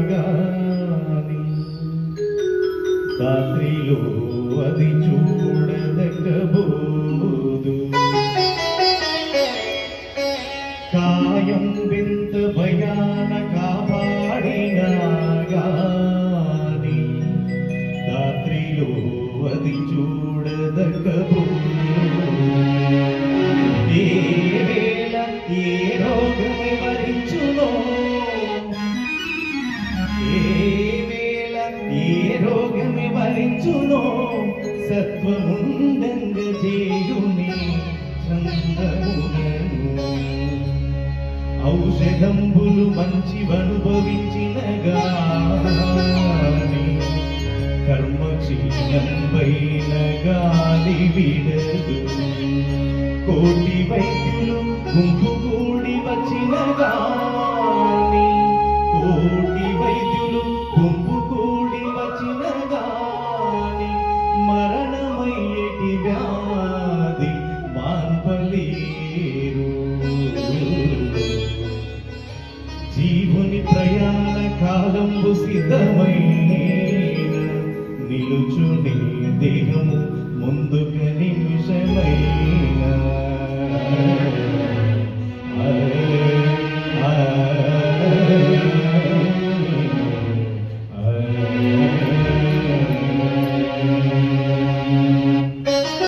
അരിയാകാമി രാത്രിയിലോ അതി ചൂടതക്കബോതു കായം വിന്ത ഭയാന കാപാടിയാകാമി രാത്രിയിലോ അതി ചൂടതക്കബോതു ഏ വേല ഏ వరించునో సత్వముండంగ చేయుని ఔషధంబులు మంచివనుభవించినగా కర్మ క్షీణంబైన గాలి విడదు. కోటి వైద్యులు గుంపు తీరు. జీవుని ప్రయాణ కాలంబు సిద్ధమైన నిలుచునే దేహము ముందు